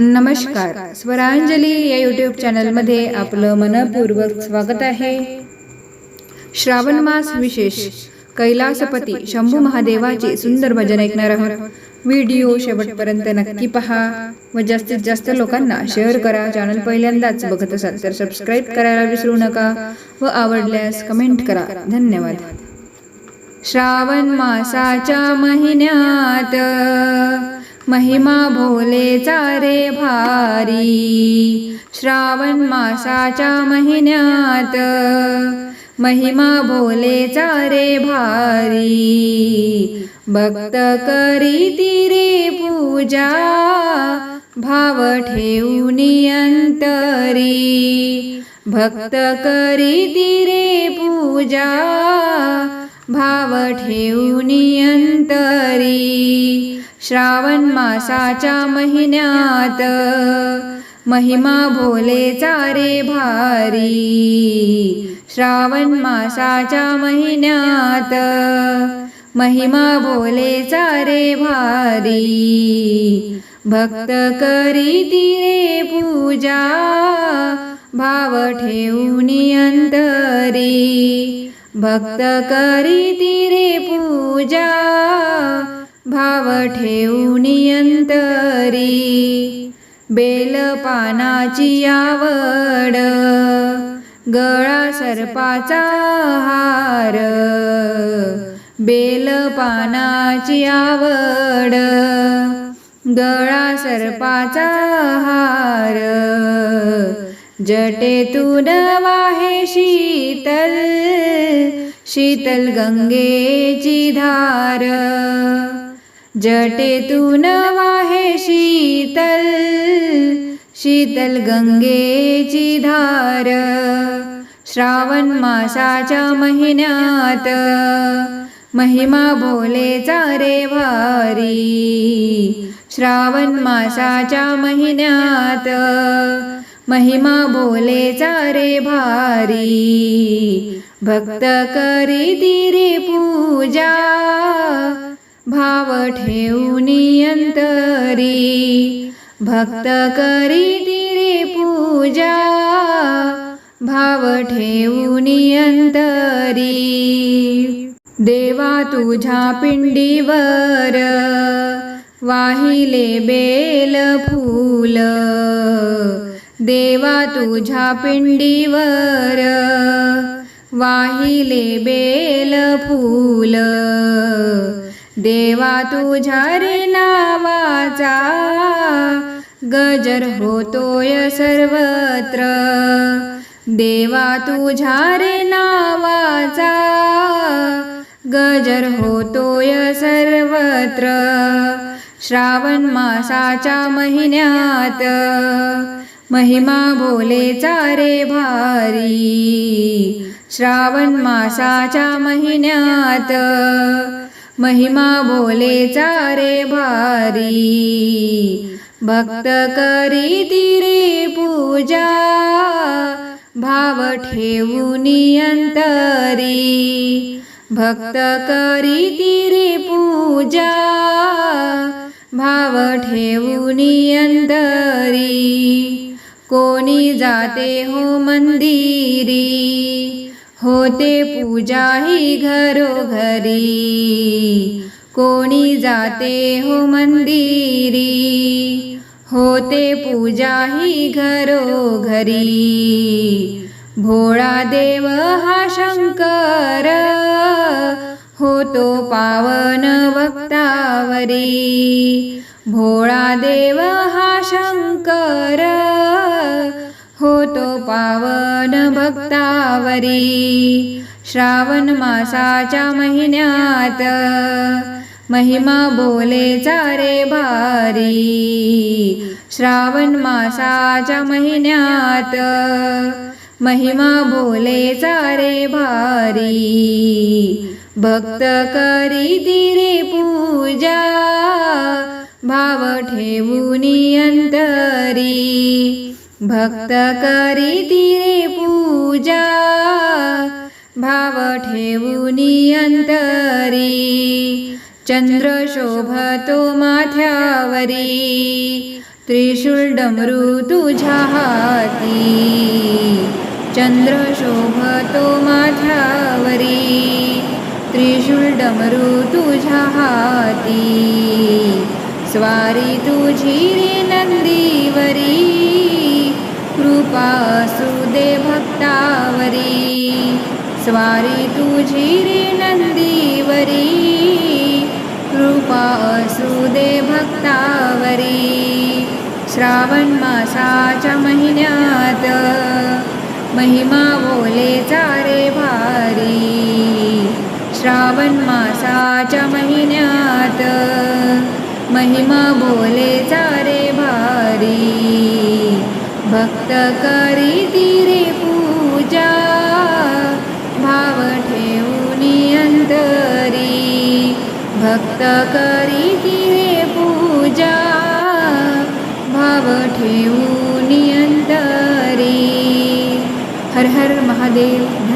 नमस्कार. स्वरांजली या यूट्यूब चॅनलमध्ये आपलं मनपूर्वक स्वागत आहे. श्रावण मास विशेष. कैलासपती शंभू महादेवाचे सुंदर भजन ऐकणार आहोत. व्हिडिओ शेवटपर्यंत नक्की पहा व जास्तीत जास्त लोकांना शेअर करा. चॅनल पहिल्यांदाच बघत असाल तर सबस्क्राईब करायला विसरू नका व आवडल्यास कमेंट करा. धन्यवाद. श्रावण मासाच्या महिन्यात महिमा भोलेचा रे भारी. श्रावण मासाच्या महिन्यात महिमा भोलेचा रे भारी. भक्त करीती रे पूजा. भाव ठेवून अंतरी भक्त करीती रे पूजा. भाव ठेवून अंतरी श्रावण मासाच्या महिन्यात महिमा भोलेचा रे भारी. श्रावण मासाच्या महिन्यात महिमा भोलेचा रे भारी. भक्त करी रे पूजा भाव ठेवून अंतरी भक्त करीती रे पूजा भाव ठेवून अंतरी बेलपानाची आवड गळा सर्पाचा हार. बेलपानाची आवड गळा सर्पाचा हार. जटेतून वाहे शीतल शीतल गंगेची धार. जटेतून वाहे शीतल शीतल गंगेची धार. श्रावण मासाच्या महिन्यात महिमा भोलेचा रे भारी श्रावण मासाच्या महिन्यात महिमा भोलेचा रे भारी भक्त करी दिरे पूजा भाव ठेवूनी अंतरी भक्त करी दिरे पूजा भाव ठेवूनी अंतरी देवा तुझ्या पिंडीवर वाहिले बेल फूल देवा तुझ्या पिंडीवर वाहिले बेल फूल. देवा तुझ्या रे नावाचा गजर होतोय सर्वत्र. देवा तुझ्या रे नावाचा गजर होतोय सर्वत्र. श्रावण मासाच्या महिन्यात महिमा भोलेचा रे भारी. श्रावण मासाच्या महिन्यात महिमा भोलेचा रे भारी. भक्त करी रे पूजा भाव ठेवून अंतरी भक्त करी रे पूजा भाव ठेवून अंतरी कोणी जाते हो मंदिरी? होते पूजा ही घरोघरी. कोणी जाते हो मंदिरी? होते पूजा ही घरोघरी. भोळा देव हा शंकर. होतो पावन भक्तावरी भोळा देव हा शंकर. होतो पावन भक्तावरी. श्रावण मासाच्या महिन्यात महिमा बोले चारे भारी. श्रावण मासाच्या महिन्यात महिमा बोले चारे भारी. भक्त करी तिरे पूजा भाव ठेवूनी अंतरी भक्त करी रे पूजा भाव ठेवूनी अंतरी चंद्र शोभतो माथ्यावरी त्रिशूल डमरू तुझ्या हाती. चंद्र शोभतो माथ्यावरी. त्रिशूळ डमरू तुझ्या हाती. स्वारी तुझी रे नंदीवरी कृपासुदे भक्तावरी. स्वारी तुझी रे नंदीवरी कृपासुदे भक्तावरी. श्रावण मासाच्या महिन्यात महिमा बोले चारे भा श्रावण मासाच्या महिन्यात. महिमा बोले चारे भारी भक्त करी तिरे पूजा भाव ठेवून अंतरी भक्त करी तिरे पूजा भाव ठेवून अंतरी. हर हर महादेव